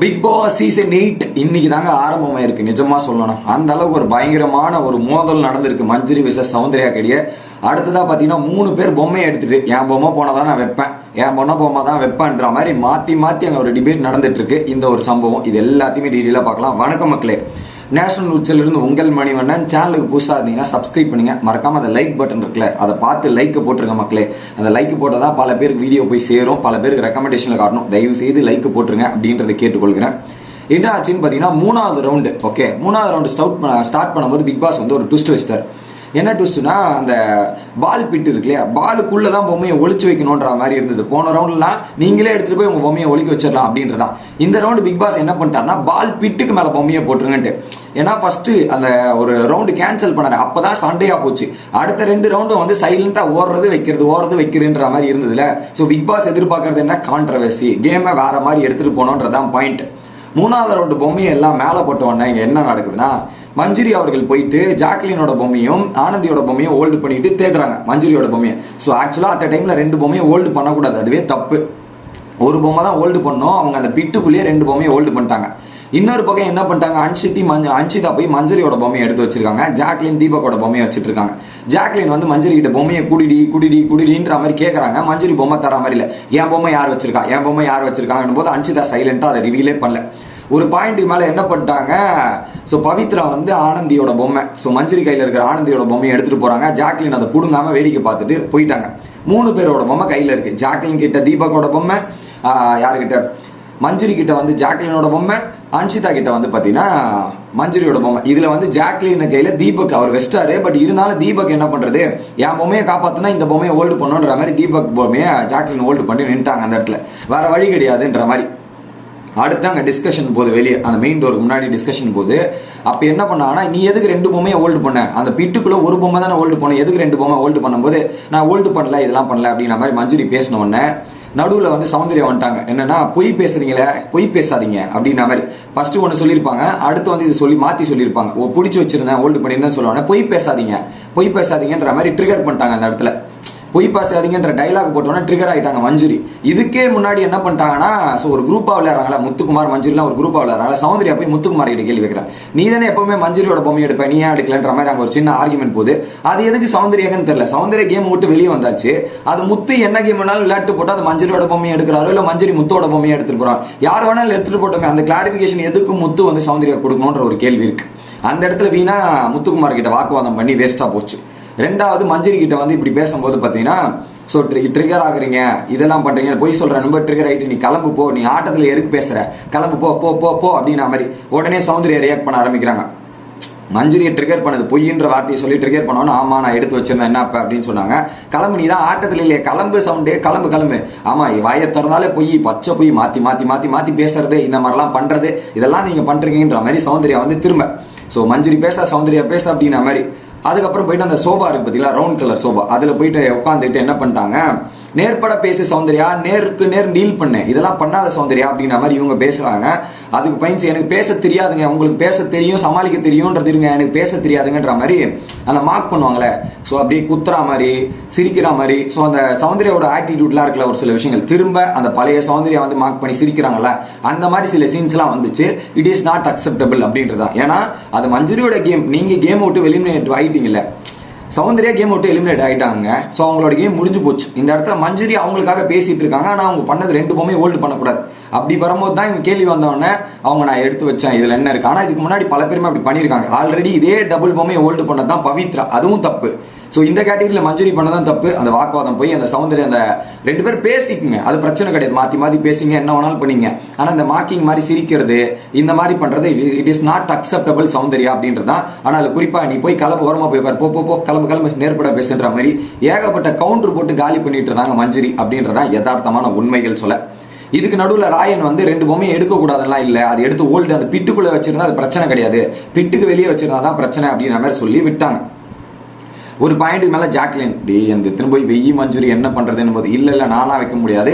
Big Boss season eight இன்னைக்கு தாங்க ஆரம்பமாயிருக்கு. நிஜமா சொல்லணும். அந்த அளவுக்கு ஒரு பயங்கரமான ஒரு மோதல் நடந்திருக்கு. மஞ்சுரி விசஸ் சௌந்தர்யா கடிய. அடுத்ததாக பாத்தீங்கன்னா மூணு பேர் பொம்மையை எடுத்துட்டு என் பொம்மை போனதான் நான் வைப்பேன். என் பொண்ணை பொம்மை தான் வைப்பேன்ற மாதிரி மாத்தி மாத்தி அங்க ஒரு டிபேட் நடந்துட்டு இருக்கு. இந்த ஒரு சம்பவம். இது எல்லாத்தையுமே டீட்டெயிலா பார்க்கலாம். வணக்கம் மக்களே. நேஷனல் உச்சில இருந்து உங்கள் மணிவண்ணன் சேனலுக்கு புதுசாக இருந்தீங்கன்னா சப்ஸ்கிரைப் பண்ணுங்க. மறக்காம அந்த லைக் பட்டன் இருக்குல்ல அதை பார்த்து லைக் போட்டுருங்க மக்களே. அந்த லைக் போட்டால் தான் பல பேருக்கு வீடியோ போய் சேரும் பல பேருக்கு ரெக்கமெண்டேஷனில் காட்டணும். தயவு செய்து லைக் போட்டுருங்க அப்படின்றத கேட்டுக்கொள்கிறேன். என்ன ஆச்சுன்னு பார்த்தீங்கன்னா மூணாவது ரவுண்டு ஓகே மூணாவது ரவுண்டு ஸ்டவுட் ஸ்டார்ட் பண்ணும்போது பிக் பாஸ் வந்து ஒரு ட்விஸ்ட் வச்சிட்டார். என்ன ட்விஸ்ட்னா அந்த பால் பிட்டு இருக்கு இல்லையா? பாலுக்குள்ளே தான் பொம்மையை ஒழிச்சு வைக்கணுன்ற மாதிரி இருந்தது. போன ரவுண்ட்லாம் நீங்களே எடுத்துகிட்டு போய் உங்கள் பொம்மையை ஒழிக்க வச்சிடலாம் அப்படின்றதான். இந்த ரவுண்டு பிக் பாஸ் என்ன பண்ணிட்டாருன்னா பால் பிட்டுக்கு மேலே பொம்மையை போட்டுருங்கன்ட்டு. ஏன்னா ஃபஸ்ட்டு அந்த ஒரு ரவுண்டு கேன்சல் பண்ணாரு. அப்பதான் சண்டையாக போச்சு. அடுத்த ரெண்டு ரவுண்டும் வந்து சைலண்ட்டாக ஓடுறது வைக்கிறது ஓடுறது வைக்கிறதுன்ற மாதிரி இருந்ததுல. ஸோ பிக் பாஸ் எதிர்பார்க்கறது என்ன? கான்ட்ரவர்சி கேமை வேற மாதிரி எடுத்துகிட்டு போனோன்றதான் பாயிண்ட் மூணாவது ரவுண்டு பொம்மையை எல்லாம் மேலே போட்ட உடனே இங்கே என்ன நடக்குதுன்னா மஞ்சுரி அவர்கள் போயிட்டு ஜாக்லினோட பொம்மையும் ஆனந்தியோட பொம்மையும் ஹோல்டு பண்ணிட்டு தேடுறாங்க மஞ்சுரியோட பொம்மையை. ஸோ ஆக்சுவலாக அட் டைமில் ரெண்டு பொம்மையை ஹோல்டு பண்ணக்கூடாது. அதுவே தப்பு. ஒரு பொம்மை தான் ஹோல்டு பண்ணோம். அவங்க அந்த பிட்டுக்குள்ளேயே ரெண்டு பொம்மையை ஹோல்டு பண்ணிட்டாங்க. இன்னொரு பக்கம் என்ன பண்ணிட்டாங்க? அன்ஷித்தி மஞ்ச அன்ஷிதா போய் மஞ்சரியோட பொம்மையை எடுத்து வச்சிருக்காங்க. ஜாக்லின் தீபக்கோட பொம்மையை வச்சுட்டு இருக்காங்க. ஜாக்லின் வந்து மஞ்சரி கிட்ட பொம்மையை குடிடி குடிடி குடிடின்ற மாதிரி கேட்கறாங்க மஞ்சரி பொம்மை தர மாதிரி இல்லை. என் பொம்மை யார் வச்சிருக்கா? என் பொம்மை யார் வச்சிருக்காங்கன்னு போது அன்ஷிதா சைலண்டா அதை ரிவீலே பண்ணல. ஒரு பாயிண்ட் மேல என்ன பண்ணிட்டாங்க? ஸோ பவித்ரா வந்து ஆனந்தியோட பொம்மை. ஸோ மஞ்சரி கையில் இருக்கிற ஆனந்தியோட பொம்மையை எடுத்துட்டு போறாங்க. ஜாக்லின் அதை புடுங்காம வேடிக்கை பார்த்துட்டு போயிட்டாங்க. மூணு பேரோட பொம்மை கையில இருக்கு. ஜாக்லின் கிட்ட தீபக்கோட பொம்மை யாருக்கிட்ட மஞ்சுரி கிட்ட வந்து ஜாக்லினோட பொம்மை அன்ஷிதா கிட்ட வந்து பாத்தீங்கன்னா மஞ்சுரியோட பொம்மை. இதுல வந்து ஜாக்லின் கையில தீபக் அவர் வெஸ்டாரு பட் இருந்தாலும் தீபக் என்ன பண்றது? என் பொம்மையை காப்பாத்தினா இந்த பொம்மையை ஹோல்டு பண்ணுன்ற மாதிரி தீபக் பொம்மையை ஜாக்லின் ஹோல்டு பண்ணி நின்ட்டாங்க அந்த இடத்துல. வேற வழி கிடையாதுன்ற மாதிரி. அடுத்து அங்கே டிஸ்கஷன் போகுது வெளியே. அந்த மெயின் டோருக்கு முன்னாடி டிஸ்கஷன் போகுது. அப்போ என்ன பண்ணாங்கன்னா நீ எதுக்கு ரெண்டு பொம்மையை ஹோல்டு பண்ண? அந்த பிட்டுக்குள்ள ஒரு பொம்மை தானே ஹோல்டு பண்ண எதுக்கு ரெண்டு பொம்மை ஹோல்டு பண்ணும்போது நான் ஹோல்டு பண்ணல இதெல்லாம் பண்ணல அப்படின்ற மாதிரி மஞ்சுரி பேசின உடனே நடுவில் வந்து சௌந்தர்யா வந்துட்டாங்க. என்னன்னா பொய் பேசுறீங்களே பொய் பேசாதீங்க அப்படின்ற மாதிரி. ஃபர்ஸ்ட் ஒன்று சொல்லியிருப்பாங்க அடுத்து வந்து இது சொல்லி மாற்றி சொல்லியிருப்பாங்க. ஓ பிடிச்சி வச்சிருந்தேன் ஹோல்டு பண்ணியிருந்தேன் சொல்லுவாங்க. பொய் பேசாதீங்க பொய் பேசாதீங்கன்ற மாதிரி ட்ரிகர் பண்ணிட்டாங்க அந்த இடத்துல. பொய் பேசாதீங்கன்ற டைலாக் போட்டோன்னா ட்ரிகர் ஆகிட்டாங்க மஞ்சுரி. இதுக்கே முன்னாடி என்ன பண்ணிட்டாங்கன்னா ஸோ ஒரு குரூப்பாக விளையாடுறாங்களா முத்துக்குமார் மஞ்சுரிலாம் ஒரு குரூப்பாக விளையாடுறாங்க சௌந்தர்யா போய் முத்துக்குமார் கிட்ட கேள்வி வைக்கிறேன் நீ தானே எப்பவுமே மஞ்சுரியோட பொம்மை எடுப்ப நீ ஏன் எடுக்கலன்ற மாதிரி அங்கே ஒரு சின்ன ஆர்குமெண்ட் போகுது. அது எதுக்கு சௌந்தர்யாங்கன்னு தெரியல. சௌந்தர்யா கேம் விட்டு வெளியே வந்தாச்சு. அது முத்து என்ன கேம் வேணாலும் விளையாட்டு போட்டு அது மஞ்சுரியோட பொம்மையை எடுக்கிறாரோ இல்லை மஞ்சுரி முத்தோட பொம்மையை எடுத்துட்டு போறாங்க யார் வேணாலும் எடுத்துட்டு போட்டோமே அந்த கிளாரிபிகேஷன் எதுக்கு முத்து வந்து சௌந்தர்யா கொடுக்கணுன்ற ஒரு கேள்வி இருக்கு. அந்த இடத்துல வீணா முத்துக்குமார் கிட்ட வாக்குவாதம் பண்ணி வேஸ்டா போச்சு. ரெண்டாவது மஞ்சரி கிட்ட வந்து இப்படி பேசும்போது பார்த்தீங்கன்னா ஸோ ட்ரிகர் ஆகுறீங்க. இதெல்லாம் பண்ணுறீங்க பொய் சொல்கிற ரொம்ப ட்ரிகர் ஆகிட்டு நீ கிளம்பு போ. நீ ஆட்டத்தில் எருக்கு பேசுகிற கிளம்பு போ போ போ போ அப்படின்ற மாதிரி உடனே சௌந்தர்யா ரியாக்ட் பண்ண ஆரம்பிக்கிறாங்க. மஞ்சுரியை ட்ரிகர் பண்ணது பொய்ன்ற வார்த்தையை சொல்லி ட்ரிகர் பண்ணோன்னு ஆமாம் நான் எடுத்து வச்சிருந்தேன். என்ன அப்போ? அப்படின்னு சொன்னாங்க. கிளம்பு நீ தான் ஆட்டத்தில் இல்லையே. கிளம்பு சவுண்டே கிளம்பு கிளம்பு. ஆமாம் வாயை திறந்தாலே பொய் பச்சை பொய் மாற்றி மாற்றி மாற்றி மாற்றி பேசுறது இந்த மாதிரிலாம் பண்ணுறது இதெல்லாம் நீங்கள் பண்ணுறீங்கன்ற மாதிரி சௌந்தர்யா வந்து திரும்ப. ஸோ மஞ்சுரி பேச சௌந்தர்யா பேச அப்படின்ற மாதிரி அதுக்கப்புறம் போயிட்டு அந்த சோபா இருக்கு பார்த்தீங்களா ரவுண்ட் கலர் சோபா. அதில் போயிட்டு உட்காந்துட்டு என்ன பண்ணிட்டாங்க? நேர்பட பேசு சௌந்தர்யா நேருக்கு நேர் டீல் பண்ணு. இதெல்லாம் பண்ணாத சௌந்தர்யா அப்படின்ற மாதிரி இவங்க பேசுகிறாங்க அதுக்கு பயன்ஸ் எனக்கு பேச தெரியாதுங்க. உங்களுக்கு பேச தெரியும் சமாளிக்க தெரியும்ன்றது இருங்க. எனக்கு பேச தெரியாதுங்கன்ற மாதிரி அந்த மார்க் பண்ணுவாங்களே. ஸோ அப்படியே குத்துற மாதிரி சிரிக்கிற மாதிரி. ஸோ அந்த சௌந்தர்யாவோட ஆட்டிடியூட்லாம் இருக்கல ஒரு சில விஷயங்கள். திரும்ப அந்த பழைய சௌந்தர்யா வந்து மார்க் பண்ணி சிரிக்கிறாங்கல்ல அந்த மாதிரி சில சீன்ஸ்லாம் வந்துச்சு. இட் இஸ் நாட் அக்செப்டபிள் அப்படின்றதான் ஏன்னா அது மஞ்சுரியோட கேம் நீங்கள் கேம் விட்டு வெளிமினேட் ஆயிட்டீங்கல்ல சௌந்தர்யா கேம் விட்டு எலிமினேட் ஆயிட்டாங்க. ஸோ அவங்களோட கேம் முடிஞ்சு போச்சு. இந்த இடத்துல மஞ்சுரி அவங்களுக்காக பேசிட்டு இருக்காங்க. ஆனால் அவங்க பண்ணது ரெண்டு பொம்மையை ஹோல்டு பண்ணக்கூடாது. அப்படி வரும்போது தான் இவங்க கேள்வி வந்தவொடனே அவங்க நான் எடுத்து வச்சேன். இதுல என்ன இருக்கு? ஆனால் இதுக்கு முன்னாடி பல பேருமே அப்படி பண்ணியிருக்காங்க. ஆல்ரெடி இதே டபுள் பொம்மையை ஹோல்டு பண்ணது தான் பவித்ரா. அதுவும் தப்பு. ஸோ இந்த கேட்டகரியில் மஞ்சுரி பண்ணதான் தப்பு. அந்த வாக்குவாதம் போய் அந்த சௌந்தர்யம் அந்த ரெண்டு பேர் பேசிக்குங்க. அது பிரச்சனை கிடையாது. மாற்றி மாற்றி பேசிங்க. என்ன வேணாலும் பண்ணீங்க. ஆனால் இந்த மார்க்கிங் மாதிரி சிரிக்கிறது இந்த மாதிரி பண்ணுறது it is not acceptable Soundarya அப்படின்றதான் ஆனால் அது குறிப்பாக நீ போய் கிளம்ப ஓரமாக போய் உட்காரு. போ போ கிளம்ப கிளம்பு கிளம்பு நேர்பட பேசுன்ற மாதிரி ஏகப்பட்ட கவுண்டர் போட்டு காலி பண்ணிட்டு இருந்தாங்க மஞ்சுரி அப்படின்றதான் யதார்த்தமான உண்மைகள் சொல்ல. இதுக்கு நடுவில் ராயன் வந்து ரெண்டு பொம்மையும் எடுக்கக்கூடாதுலாம் இல்லை. அது எடுத்து ஓல்டு அந்த பிட்டுக்குள்ளே வச்சிருந்தா அது பிரச்சனை கிடையாது. பிட்டுக்கு வெளியே வச்சிருந்தா தான் பிரச்சனை அப்படின்ற மாதிரி சொல்லி விட்டாங்க. ஒரு பாயிண்ட்டுக்கு மேல ஜாக்லின் டே அந்த எத்தனை போய் வெய்யி மஞ்சூரி என்ன பண்றதுன்னு போது இல்ல இல்ல நானா வைக்க முடியாது.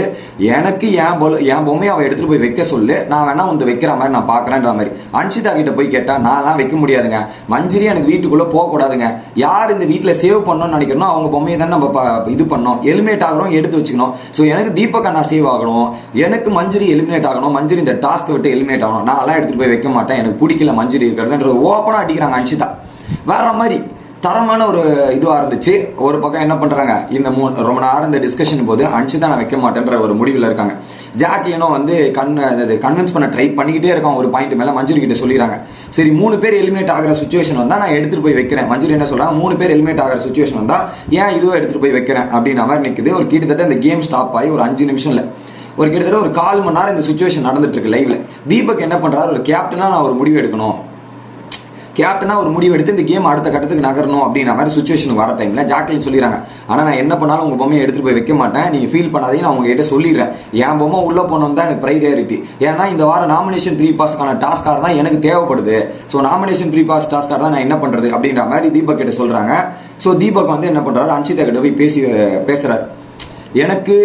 எனக்கு என் பொல் என் பொம்மையை அவ எடுத்துட்டு போய் வைக்க சொல்லு. நான் வேணா வந்து வைக்கிற மாதிரி நான் பாக்குறேன்ற மாதிரி. அன்ஷிதா கிட்ட போய் கேட்டா நான்லாம் வைக்க முடியாதுங்க. மஞ்சரி எனக்கு வீட்டுக்குள்ள போக கூடாதுங்க யார் இந்த வீட்டுல சேவ் பண்ணணும்னு நினைக்கிறனோ அவங்க பொம்மையை தான் நம்ம இது பண்ணோம். எலிமினேட் ஆகிறோம் எடுத்து வச்சுக்கணும். ஸோ எனக்கு தீபக் அண்ணா சேவ் ஆகணும். எனக்கு மஞ்சரி எலிமினேட் ஆகணும். மஞ்சரி இந்த டாஸ்க் விட்டு எலிமினேட் ஆகணும். நான் எல்லாம் எடுத்துட்டு போய் வைக்க மாட்டேன். எனக்கு பிடிக்கல மஞ்சரி இருக்கிறதுன்ற ஓப்பனா அடிக்கிறாங்க அன்ஷிதா. வேற மாதிரி. தரமான ஒரு இதுவாக இருந்துச்சு. ஒரு பக்கம் என்ன பண்ணுறாங்க இந்த மூ ரொம்ப நேரம் இந்த டிஸ்கஷன் போது அன்ஷிதா நான் வைக்க மாட்டேன்ற ஒரு முடிவில் இருக்காங்க. ஜாக்லினும் வந்து கண் கன்வின்ஸ் பண்ண ட்ரை பண்ணிக்கிட்டே இருக்கான். ஒரு பாயிண்ட் மேலே மஞ்சுரி கிட்ட சொல்லிடுறாங்க. சரி மூணு பேர் எலிமினேட் ஆகிற சுச்சுவேஷன் வந்தால் நான் எடுத்துட்டு போய் வைக்கிறேன். மஞ்சுரி என்ன சொல்கிறான் மூணு பேர் எலிமினேட் ஆகிற சுச்சுவேஷன் வந்தால் ஏன் இதுவும் எடுத்துட்டு போய் வைக்கிறேன்? அப்படின்ற மாதிரி நிற்குது ஒரு கிட்டத்தட்ட இந்த கேம் ஸ்டாப் ஆகி ஒரு அஞ்சு நிமிஷம் ஒரு கிட்டத்தட்ட ஒரு கால் மணி நேரம் இந்த சுச்சுவேஷன் நடந்துட்டு இருக்கு லைவ்ல தீபக் என்ன பண்றாரு? ஒரு கேப்டனா நான் ஒரு முடிவு எடுக்கணும். கேப்டனா ஒரு முடிவு எடுத்து இந்த கேம் அடுத்த கட்டத்துக்கு நகரணும் அப்படின்ற மாதிரி சுச்சுவேஷன் வர டைம்ல ஜாக்லின் சொல்லிடுறாங்க. ஆனா நான் என்ன பண்ணாலும் உங்க பொம்மையை எடுத்துகிட்டு போய் வைக்க மாட்டேன். நீங்க ஃபீல் பண்ணாதீங்க நான் உங்ககிட்ட சொல்லிடுறேன். என் பொம்மை உள்ள போனோம் தான் எனக்கு ப்ரையாரிட்டி ஏன்னா இந்த வாரம் நாமினேஷன் ப்ரீ பாஸ்க்கான டாஸ்கார் தான் எனக்கு தேவைப்படுது. ஸோ நாமினேஷன் ப்ரீ பாஸ் டாஸ்கார் தான் நான் என்ன பண்றது அப்படின்ற மாதிரி தீபக் கிட்ட சொல்றாங்க. ஸோ தீபக் வந்து என்ன பண்றாரு? அன்ஷிதா கிட்ட போய் பேசி பேசுறாரு. எனக்கு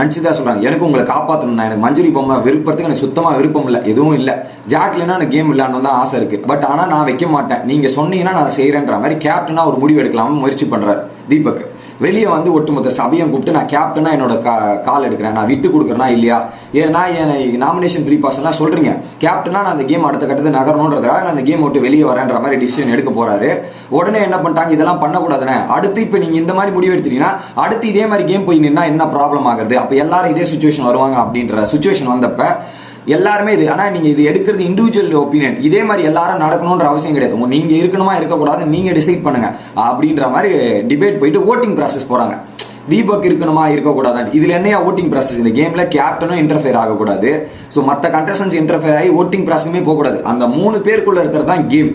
அன்சிதா சொல்றாங்க. எனக்கு உங்களை காப்பாற்றணும் நான் எனக்கு மஞ்சுரி பொம்மை விருப்பத்துக்கு எனக்கு சுத்தமாக விருப்பம் இல்லை. எதுவும் இல்லை. ஜாக்லினா எனக்கு கேம் விளையாடணும் தான் ஆசை இருக்கு. பட் ஆனால் நான் வைக்க மாட்டேன். நீங்க சொன்னீங்கன்னா நான் செய்யறேன்ற மாதிரி கேப்டனா ஒரு முடிவு எடுக்கலாம்னு முயற்சி பண்றாரு தீபக். வெளியே வந்து ஒட்டுமொத்த சபையும் கூப்பிட்டு நான் கேப்டனா என்னோட கா- கால் எடுக்கிறேன். நான் விட்டு கொடுக்குறேனா இல்லையா? ஏன்னா என் நாமினேஷன் ப்ரீ பாஸ்லாம் சொல்கிறீங்க கேப்டனா நான் அந்த கேம் அடுத்த கட்டத்தை நகரணுன்றதுக்காக நான் அந்த கேம் விட்டு வெளியே வரேன்ற மாதிரி டிசிஷன் எடுக்க போகிறாரு உடனே என்ன பண்ணிட்டாங்க? இதெல்லாம் பண்ணக்கூடாதுனே. அடுத்து இப்போ நீங்கள் இந்த மாதிரி முடிவு எடுத்துட்டீங்கன்னா அடுத்து இதே மாதிரி கேம் போய் நின்னா என்ன ப்ராப்ளம் ஆகுது அப்போ எல்லாரும் இதே சுச்சுவேஷன் வருவாங்க அப்படின்ற சுச்சுவேஷன் வந்தப்போ எல்லாருமே இது ஆனால் நீங்கள் இது எடுக்கிறது இண்டிவிஜுவல் ஒப்பீனியன் இதே மாதிரி எல்லாரும் நடக்கணுன்ற அவசியம் கிடையாது. நீங்கள் இருக்கணுமா இருக்கக்கூடாது நீங்கள் டிசைட் பண்ணுங்க. அப்படின்ற மாதிரி டிபேட் போயிட்டு ஓட்டிங் ப்ராசஸ் போகிறாங்க தீபக் இருக்கணுமா இருக்கக்கூடாது இதுல என்னையா ஓட்டிங் ப்ராசஸ் இந்த கேம்ல கேப்டனும் இன்டர்ஃபியர் ஆகக்கூடாது. ஸோ மற்ற கண்டஸ்டன்ஸ் இன்டர்ஃபியர் ஆகி ஓட்டிங் ப்ராசஸுமே போகக்கூடாது. அந்த மூணு பேருக்குள்ள இருக்கிறது தான் கேம்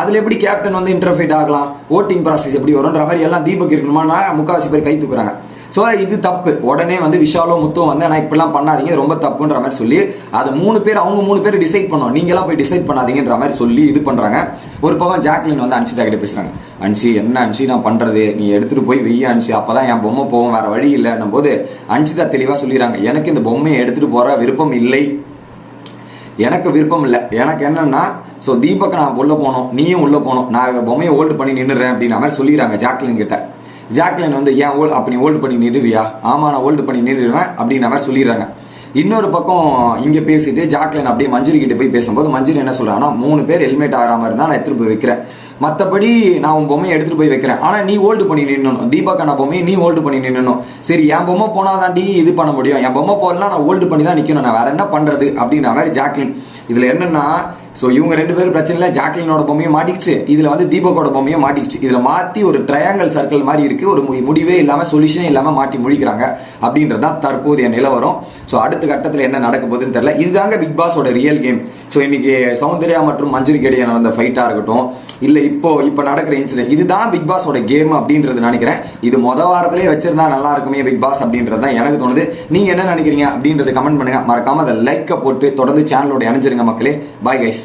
அதில் எப்படி கேப்டன் வந்து இன்டர்ஃபைட் ஆகலாம்? ஓட்டிங் ப்ராசஸ் எப்படி வரும்ன்ற மாதிரி எல்லாம் தீபக் இருக்கணுமா முக்காவாசி பேர் கை தூக்குறாங்க. ஸோ இது தப்பு. உடனே வந்து விஷாலோ முத்தும் வந்து ஆனால் இப்படிலாம் பண்ணாதீங்க. ரொம்ப தப்புன்ற மாதிரி சொல்லி அது மூணு பேர் அவங்க மூணு பேர் டிசைட் பண்ணோம் நீங்களாம் போய் டிசைட் பண்ணாதீங்கன்ற மாதிரி சொல்லி இது பண்ணுறாங்க ஒரு பக்கம் ஜாக்லின் வந்து அன்சிதா கிட்ட பேசுறாங்க. அன்சி என்ன அன்சி நான் பண்ணுறது நீ எடுத்துகிட்டு போய் வெய்ய அப்போ தான் என் பொம்மை போவோம் வேறு வழி இல்லைன்னும் போது அன்சிதா தெளிவாக சொல்லிடுறாங்க. எனக்கு இந்த பொம்மையை எடுத்துகிட்டு போகிற விருப்பம் இல்லை. எனக்கு விருப்பம் இல்லை. எனக்கு என்னன்னா ஸோ தீபக் நான் உள்ளே போனோம் நீயும் உள்ளே போனோம் நான் பொம்மையை ஹோல்டு பண்ணி நின்றுறேன் அப்படின்ற மாதிரி சொல்லிடுறாங்க ஜாக்லின் கிட்ட. ஜாக்லின் வந்து ஏன் ஓல் அப்படி ஓல்டு ஹோல்டு பண்ணி நிறுவியா? ஆமா நான் ஹோல்டு பண்ணி நிறுவேன் அப்படின்ற மாதிரி சொல்லிடுறாங்க. இன்னொரு பக்கம் இங்கே பேசிட்டு ஜாக்லின் அப்படியே மஞ்சுரி கிட்ட போய் பேசும்போது மஞ்சுரி என்ன சொல்கிறாங்கன்னா மூணு பேர் ஹெல்மெட் ஆகாம தான் நான் எடுத்துட்டு போய் வைக்கிறேன். மற்றபடி நான் உன் பொம்மையை எடுத்துகிட்டு போய் வைக்கிறேன். ஆனால் நீ ஹோல்டு பண்ணி நின்னணும். தீபாக்கான பொம்மையை நீ ஹோல்டு பண்ணி நின்னணும். சரி என் பொம்மை போனாதாண்டி இது பண்ண முடியும். என் பொம்மை போடலாம் நான் ஹோல்டு பண்ணி தான் நிற்கணும் நான் வேற என்ன பண்ணுறது அப்படின்னா மாதிரி ஜாக்லின் இதில் என்னென்னா ஸோ இவங்க ரெண்டு பேரும் பிரச்சனை இல்லை ஜாக்லினோட பொம்மையும் மாட்டிக்கிச்சு. இதில் வந்து தீபக்கோட பொம்மையும் மாட்டிக்கிச்சு. இதில் மாற்றி ஒரு ட்ரையாங்கல் சர்க்கிள் மாதிரி இருக்குது ஒரு மு- முடிவே இல்லாமல் சொல்யூஷனே இல்லாமல் மாட்டி முடிக்கிறாங்க அப்படின்றது தான் தற்போதைய நிலவரம். ஸோ அடுத்த கட்டத்தில் என்ன நடக்க போகுதுன்னு தெரியல. இதுதாங்க பிக் பாஸோட ரியல் கேம் ஸோ இன்னைக்கு சௌந்தர்யா மற்றும் மஞ்சுரிக்கு இடையே நடந்த ஃபைட்டாக இருக்கட்டும் இல்லை இப்போ இப்போ நடக்கிற இன்சிடென்ட் இதுதான் பிக் பாஸோட கேம் அப்படின்றது நினைக்கிறேன். இது மொத வாரத்திலே வச்சிருந்தா நல்லா இருக்குமே பிக் பாஸ் அப்படின்றது தான் எனக்கு தோணுது. நீங்கள் என்ன நினைக்கிறீங்க அப்படின்றத கமெண்ட் பண்ணுங்க. மறக்காம அதை லைக்கை போட்டு தொடர்ந்து சேனலோட இணைஞ்சிருங்க மக்களே. Bye guys